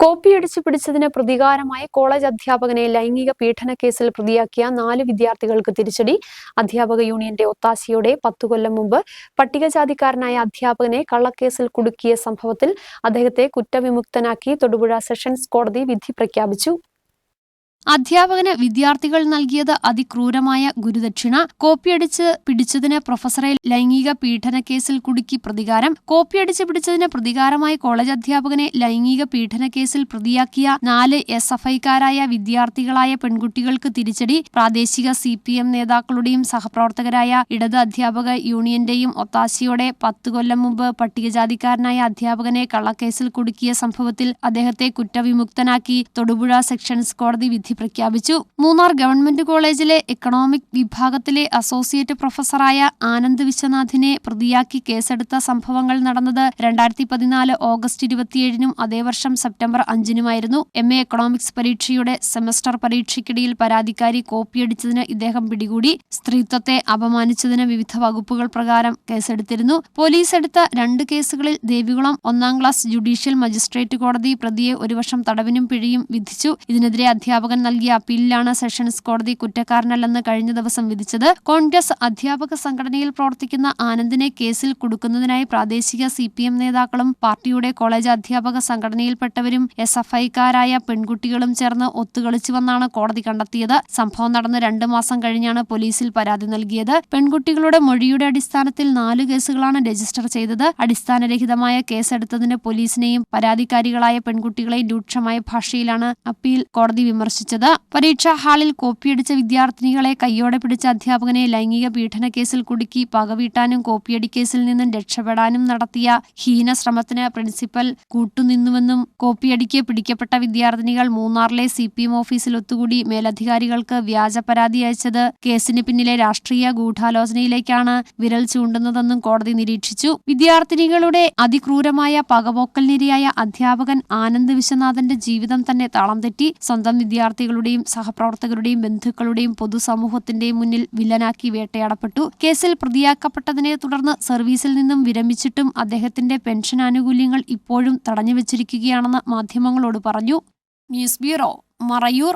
കോപ്പിയടിച്ചു പിടിച്ചതിന് പ്രതികാരമായി കോളേജ് അധ്യാപകനെ ലൈംഗിക പീഡന കേസിൽ പ്രതിയാക്കിയ നാല് വിദ്യാർത്ഥികൾക്ക് തിരിച്ചടി. അധ്യാപക യൂണിയന്റെ ഒത്താശയോടെ പത്തു കൊല്ലം മുമ്പ് പട്ടികജാതിക്കാരനായ അധ്യാപകനെ കള്ളക്കേസിൽ കുടുക്കിയ സംഭവത്തിൽ അദ്ദേഹത്തെ കുറ്റവിമുക്തനാക്കി തൊടുപുഴ സെഷൻസ് കോടതി വിധി പ്രഖ്യാപിച്ചു. അധ്യാപകന് വിദ്യാർത്ഥികൾ നൽകിയത് അതിക്രൂരമായ ഗുരുദക്ഷിണ. കോപ്പിയടിച്ച് പിടിച്ചതിന് പ്രൊഫസറെ ലൈംഗിക പീഡന കേസിൽ കുടുക്കി പ്രതികാരം. കോപ്പിയടിച്ച് പിടിച്ചതിന് പ്രതികാരമായി കോളേജ് അധ്യാപകനെ ലൈംഗിക പീഡന കേസിൽ പ്രതിയാക്കിയ നാല് എസ് എഫ് ഐക്കാരായ വിദ്യാർത്ഥികളായ പെൺകുട്ടികൾക്ക് തിരിച്ചടി. പ്രാദേശിക സി പി എം നേതാക്കളുടെയും സഹപ്രവർത്തകരായ ഇടത് അധ്യാപക യൂണിയന്റെയും ഒത്താശയോടെ പത്ത് കൊല്ലം മുമ്പ് പട്ടികജാതിക്കാരനായ അധ്യാപകനെ കള്ളക്കേസിൽ കുടുക്കിയ സംഭവത്തിൽ അദ്ദേഹത്തെ കുറ്റവിമുക്തനാക്കി. തൊടുപുഴ സെക്ഷൻസ് കോടതി വിധി പ്രഖ്യാപിച്ചു. മൂന്നാർ ഗവൺമെന്റ് കോളേജിലെ എക്കണോമിക് വിഭാഗത്തിലെ അസോസിയേറ്റ് പ്രൊഫസറായ ആനന്ദ് വിശ്വനാഥിനെ പ്രതിയാക്കി കേസെടുത്ത സംഭവങ്ങൾ നടന്നത് രണ്ടായിരത്തി പതിനാല് ഓഗസ്റ്റ് ഇരുപത്തിയേഴിനും അതേ വർഷം സെപ്റ്റംബർ അഞ്ചിനുമായിരുന്നു. എം എ എക്കണോമിക്സ് പരീക്ഷയുടെ സെമസ്റ്റർ പരീക്ഷയ്ക്കിടയിൽ പരാതിക്കാരി കോപ്പിയടിച്ചതിന് ഇദ്ദേഹം പിടികൂടി. സ്ത്രീത്വത്തെ അപമാനിച്ചതിന് വിവിധ വകുപ്പുകൾ പ്രകാരം കേസെടുത്തിരുന്നു. പോലീസ് എടുത്ത രണ്ട് കേസുകളിൽ ദേവികുളം ഒന്നാം ക്ലാസ് ജുഡീഷ്യൽ മജിസ്ട്രേറ്റ് കോടതി പ്രതിയെ ഒരു വർഷം തടവിനും പിഴയും വിധിച്ചു. ഇതിനെതിരെ അധ്യാപകൻ നൽകിയ അപ്പീലിലാണ് സെഷൻസ് കോടതി കുറ്റക്കാരനല്ലെന്ന് കഴിഞ്ഞ ദിവസം വിധിച്ചത് കോൺഗ്രസ് അധ്യാപക സംഘടനയിൽ പ്രവർത്തിക്കുന്ന ആനന്ദിനെ കേസിൽ കൊടുക്കുന്നതിനായി പ്രാദേശിക സി പി എം നേതാക്കളും പാർട്ടിയുടെ കോളേജ് അധ്യാപക സംഘടനയിൽപ്പെട്ടവരും എസ് എഫ് ഐക്കാരായ പെൺകുട്ടികളും ചേർന്ന് ഒത്തുകളിച്ചുവെന്നാണ് കോടതി കണ്ടെത്തിയത്. സംഭവം നടന്ന് രണ്ടു മാസം കഴിഞ്ഞാണ് പോലീസിൽ പരാതി നൽകിയത്. പെൺകുട്ടികളുടെ മൊഴിയുടെ അടിസ്ഥാനത്തിൽ നാല് കേസുകളാണ് രജിസ്റ്റർ ചെയ്തത്. അടിസ്ഥാനരഹിതമായ കേസെടുത്തതിന് പോലീസിനെയും പരാതിക്കാരികളായ പെൺകുട്ടികളെയും രൂക്ഷമായ ഭാഷയിലാണ് അപ്പീൽ കോടതി വിമർശിച്ചത്. പരീക്ഷാ ഹാളിൽ കോപ്പിയടിച്ച വിദ്യാർത്ഥിനികളെ കയ്യോടെ പിടിച്ച അധ്യാപകനെ ലൈംഗിക പീഡന കേസിൽ കുടുക്കി പകവീട്ടാനും കോപ്പിയടി കേസിൽ നിന്നും രക്ഷപ്പെടാനും നടത്തിയ ഹീന ശ്രമത്തിന് പ്രിൻസിപ്പൽ കൂട്ടുനിന്നുവെന്നും കോപ്പിയടിക്ക് പിടിക്കപ്പെട്ട വിദ്യാർത്ഥിനികൾ മൂന്നാറിലെ സി പി എം ഓഫീസിൽ ഒത്തുകൂടി മേലധികാരികൾക്ക് വ്യാജ പരാതി അയച്ചത് കേസിന് പിന്നിലെ രാഷ്ട്രീയ ഗൂഢാലോചനയിലേക്കാണ് വിരൽ ചൂണ്ടുന്നതെന്നും കോടതി നിരീക്ഷിച്ചു. വിദ്യാർത്ഥിനികളുടെ അതിക്രൂരമായ പകപോക്കലിനിരയായ അധ്യാപകൻ ആനന്ദ് വിശ്വനാഥന്റെ ജീവിതം തന്നെ തളം തെറ്റി സ്വന്തം വിദ്യാർത്ഥികളുടെയും സഹപ്രവർത്തകരുടെയും ബന്ധുക്കളുടെയും പൊതുസമൂഹത്തിന്റെയും മുന്നിൽ വില്ലനാക്കി വേട്ടയാടപ്പെട്ടു. കേസിൽ പ്രതിയാക്കപ്പെട്ടതിനെ തുടർന്ന് സർവീസിൽ നിന്നും വിരമിച്ചിട്ടും അദ്ദേഹത്തിന്റെ പെൻഷൻ ആനുകൂല്യങ്ങൾ ഇപ്പോഴും തടഞ്ഞുവച്ചിരിക്കുകയാണെന്ന് മാധ്യമങ്ങളോട് പറഞ്ഞു. News bureau Marayur.